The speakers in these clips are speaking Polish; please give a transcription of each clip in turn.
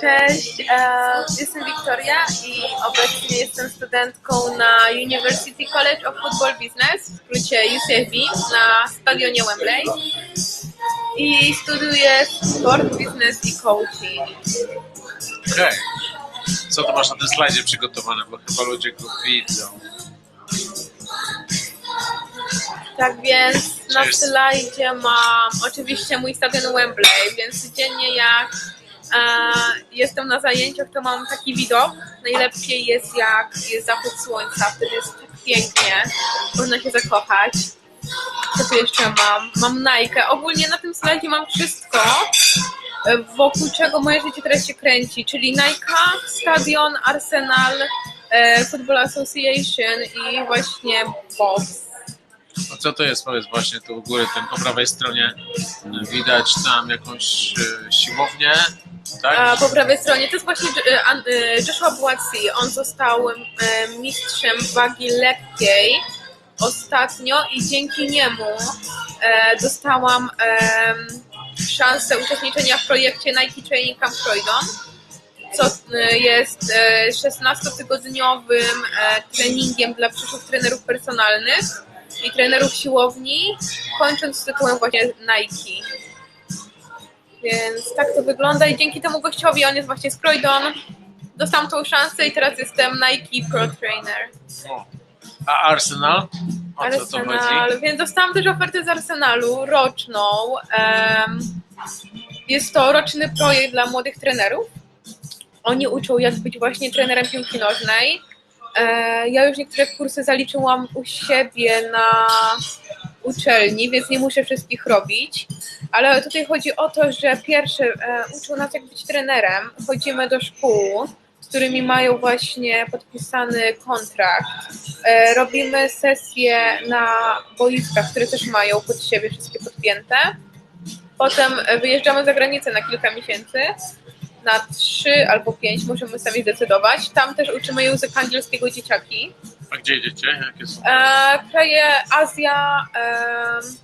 Cześć, e, jestem Wiktoria i obecnie jestem studentką na University College of Football Business, w skrócie UCFB, na stadionie Wembley i studiuję sport, business i coaching. Okej. Co to masz na tym slajdzie przygotowane, bo chyba ludzie go widzą. Tak więc na slajdzie mam oczywiście mój stadion Wembley, więc codziennie jak jestem na zajęciach, to mam taki widok. Najlepiej jest jak jest zachód słońca, wtedy jest tak pięknie, można się zakochać. Co tu jeszcze mam? Mam Nike. Ogólnie na tym slajdzie mam wszystko, e, wokół czego moje życie teraz się kręci, czyli Nike, stadion, Arsenal, e, Football Association i właśnie box. A co to jest? Powiedz właśnie tu u góry, ten po prawej stronie widać tam jakąś e, siłownię, tak? A po prawej stronie to jest właśnie e, e, Joshua Buatsi. On został e, mistrzem wagi lekkiej ostatnio i dzięki niemu dostałam szansę uczestniczenia w projekcie Nike Training Camp Croydon, co jest e, 16-tygodniowym e, treningiem dla przyszłych trenerów personalnych i trenerów siłowni, kończąc z tytułem właśnie Nike. Więc tak to wygląda i dzięki temu gościowi, on jest właśnie z Croydon, dostałam tą szansę i teraz jestem Nike Pro Trainer. A Arsenal? O co to chodzi? Arsenal, więc dostałam też ofertę z Arsenalu roczną. Jest to roczny projekt dla młodych trenerów. Oni uczą, jak być właśnie trenerem piłki nożnej. E, Ja już niektóre kursy zaliczyłam u siebie na uczelni, więc nie muszę wszystkich robić. Ale tutaj chodzi o to, że pierwsze e, uczą nas, jak być trenerem. Chodzimy do szkół, z którymi mają właśnie podpisany kontrakt. E, Robimy sesje na boiskach, które też mają pod siebie wszystkie podpięte. Potem wyjeżdżamy za granicę na kilka miesięcy, na trzy albo pięć, możemy sami zdecydować. Tam też uczymy języka angielskiego dzieciaki. A gdzie idziecie? Jakie są? E, kraje Azja, em,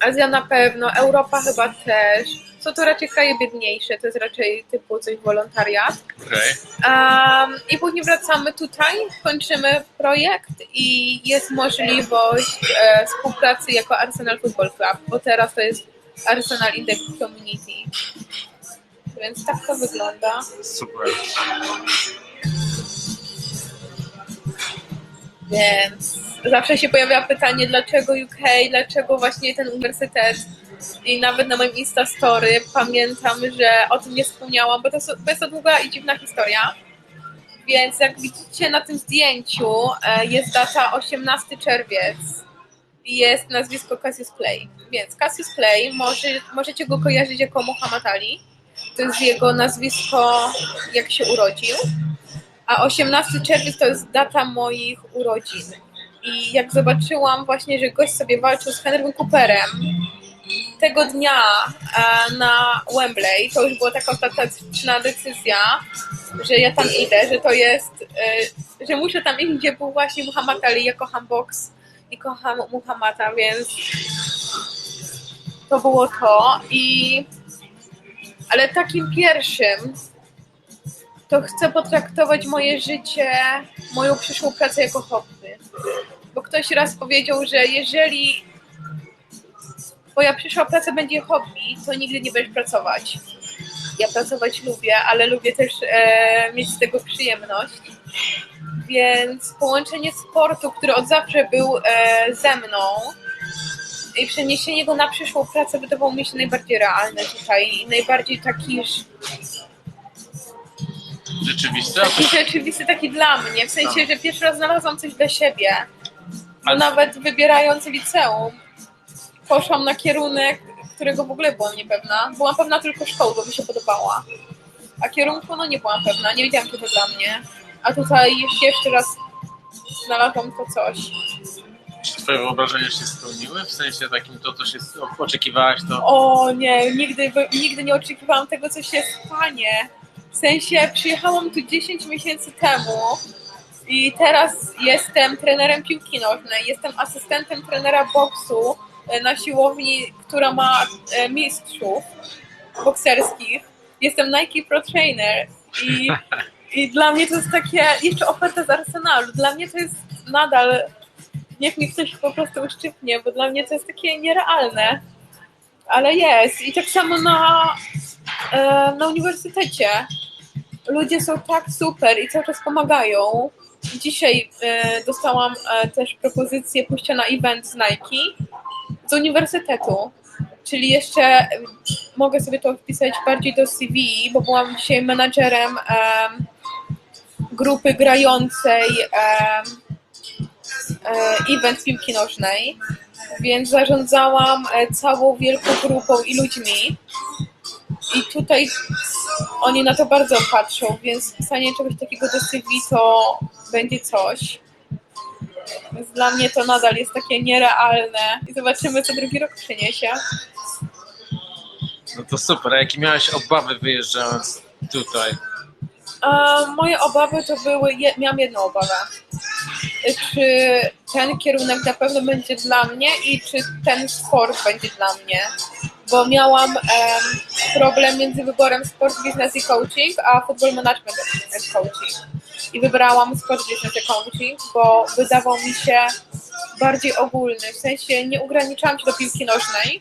Azja na pewno, Europa chyba też. Są to raczej kraje biedniejsze, to jest raczej typu coś wolontariat. Um, I później wracamy tutaj, kończymy projekt i jest możliwość e, współpracy jako Arsenal Football Club, bo teraz to jest Arsenal in the Community. Więc tak to wygląda. Super. Więc zawsze się pojawia pytanie, dlaczego UK, dlaczego właśnie ten uniwersytet. I nawet na moim Insta Story pamiętam, że o tym nie wspomniałam, bo to, to jest to długa i dziwna historia. Więc jak widzicie na tym zdjęciu e, jest data 18 czerwiec i jest nazwisko Cassius Clay. Więc Cassius Clay, może, możecie go kojarzyć jako Muhammad Ali. To jest jego nazwisko, jak się urodził. A 18 czerwiec to jest data moich urodzin. I jak zobaczyłam właśnie, że gość sobie walczył z Henrym Cooperem tego dnia e, na Wembley, to już była taka ostateczna decyzja, że ja tam idę, że to jest, e, że muszę tam iść, gdzie był właśnie Muhammad Ali. Ja kocham boks i kocham Muhammada, więc to było to. I ale takim pierwszym to chcę potraktować moje życie, moją przyszłą pracę jako hobby. Bo ktoś raz powiedział, że jeżeli twoja przyszła praca będzie hobby, to nigdy nie będziesz pracować. Ja pracować lubię, ale lubię też e, mieć z tego przyjemność. Więc połączenie sportu, który od zawsze był e, ze mną i przeniesienie go na przyszłą pracę wydawało mi się najbardziej realne tutaj i najbardziej taki Rzeczywiste? taki rzeczywisty, taki dla mnie. W sensie, że pierwszy raz znalazłam coś dla siebie. Ale- nawet wybierając liceum, poszłam na kierunek, którego w ogóle byłam niepewna. Byłam pewna tylko szkoły, bo mi się podobała. A kierunku, no nie byłam pewna, nie wiedziałam, czy to dla mnie. A tutaj jeszcze raz znalazłam to coś. Czy twoje wyobrażenia się spełniły? W sensie takim to, co się oczekiwałaś, to... O nie, nigdy, nigdy nie oczekiwałam tego, co się stanie. W sensie przyjechałam tu 10 miesięcy temu i teraz jestem trenerem piłki nożnej, jestem asystentem trenera boksu e, na siłowni, która ma e, mistrzów bokserskich. jestem Nike Pro Trainer i, i dla mnie to jest takie, jeszcze oferta z Arsenalu, dla mnie to jest nadal, niech mi ktoś po prostu uszczypnie, bo dla mnie to jest takie nierealne, ale jest i tak samo na, e, na uniwersytecie. Ludzie są tak super i cały czas pomagają. Dzisiaj e, dostałam e, też propozycję pójścia na event z Nike z uniwersytetu. Czyli jeszcze mogę sobie to wpisać bardziej do CV, bo byłam dzisiaj menadżerem em, grupy grającej e, event piłki nożnej, więc zarządzałam e, całą wielką grupą i ludźmi. I tutaj oni na to bardzo patrzą, więc pisanie czegoś takiego do CV to będzie coś. Więc dla mnie to nadal jest takie nierealne i zobaczymy, co drugi rok przyniesie. No to super. A jakie miałeś obawy wyjeżdżając tutaj? E, moje obawy to były, je, miałam jedną obawę. Czy ten kierunek na pewno będzie dla mnie i czy ten sport będzie dla mnie? Bo miałam em, problem między wyborem sport, business i coaching, a football management and coaching. I wybrałam sport business i coaching, bo wydawał mi się bardziej ogólny. W sensie nie ograniczałam się do piłki nożnej,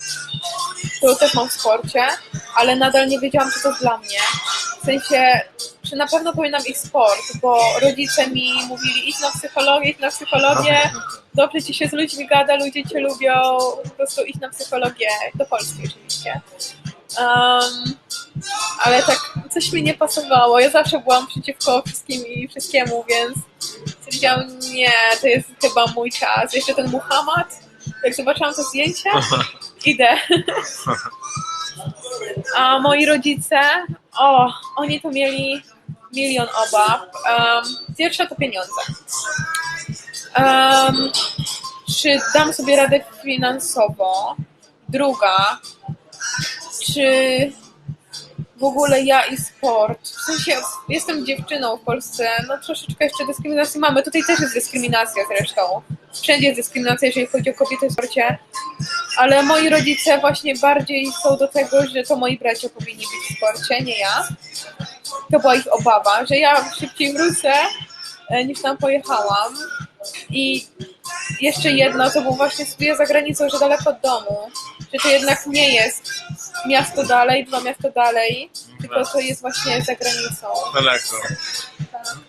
którą też mam w sporcie, ale nadal nie wiedziałam, czy to dla mnie. W sensie, czy na pewno powinnam iść sport, bo rodzice mi mówili idź na psychologię, idź na psychologię, dobrze ci się z ludźmi gada, ludzie cię lubią, po prostu idź na psychologię, do Polski oczywiście. Um, ale tak coś mi nie pasowało. Ja zawsze byłam przeciwko wszystkim i wszystkiemu, więc stwierdziłam, nie, to jest chyba mój czas. Jeszcze ten Muhammad, jak zobaczyłam to zdjęcie, idę. A moi rodzice, o, oni to mieli milion obaw. Um, pierwsza to pieniądze. Um, czy dam sobie radę finansowo? Druga, czy w ogóle ja i sport. W sensie jestem dziewczyną w Polsce, no troszeczkę jeszcze dyskryminacji mamy. Tutaj też jest dyskryminacja zresztą. Wszędzie jest dyskryminacja, jeżeli chodzi o kobiety w sporcie. Ale moi rodzice właśnie bardziej są do tego, że to moi bracia powinni być w sporcie, nie ja. To była ich obawa, że ja szybciej wrócę e, niż tam pojechałam. I jeszcze jedno, to było właśnie studia za granicą, że daleko od domu. Że to jednak nie jest miasto dalej, dwa miasto dalej, tylko to jest właśnie za granicą. Daleko.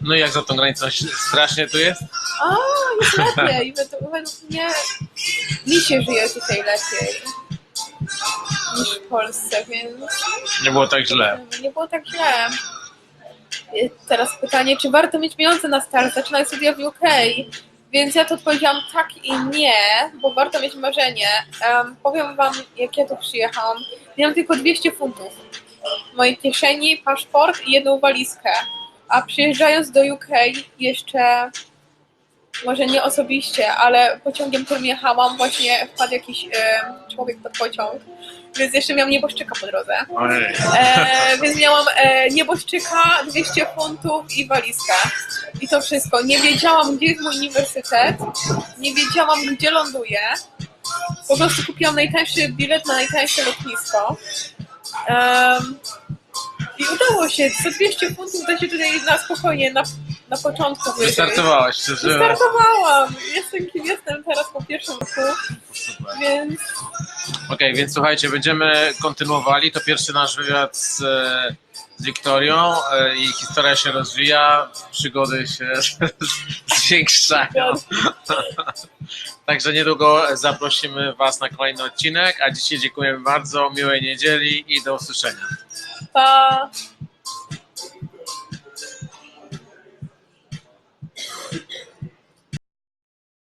No i jak za tą granicą? Strasznie tu jest? A, jest lepiej. Według według mnie mi się żyje tutaj lepiej niż w Polsce, więc Nie było tak źle. nie było tak źle. Teraz pytanie, czy warto mieć pieniądze na start? Zaczynając studia w UK. Więc ja to odpowiedziałam tak i nie, bo warto mieć marzenie. Em, powiem wam, jak ja tu przyjechałam. Miałam tylko 200 funtów w mojej kieszeni, paszport i jedną walizkę. A przyjeżdżając do UK jeszcze, może nie osobiście, ale pociągiem, którym jechałam, właśnie wpadł jakiś em, człowiek pod pociąg. Więc jeszcze miałam nieboszczyka po drodze. E, więc miałam e, nieboszczyka, 200 funtów i walizkę. I to wszystko. Nie wiedziałam, gdzie jest mój uniwersytet. Nie wiedziałam, gdzie ląduję. Po prostu kupiłam najtańszy bilet na najtańsze lotnisko. Em, I udało się. Za 200 funtów da się tutaj na spokojnie, na, na początku. Wystartowałaś, przeżyłaś. Wystartowałam. Jestem kim jestem teraz po pierwszym roku, Super. więc Okej, więc słuchajcie, będziemy kontynuowali. To pierwszy nasz wywiad z, e, z Wiktorią. e, Jej historia się rozwija, przygody się zwiększają. Także niedługo zaprosimy Was na kolejny odcinek, a dzisiaj dziękujemy bardzo, miłej niedzieli i do usłyszenia. pa!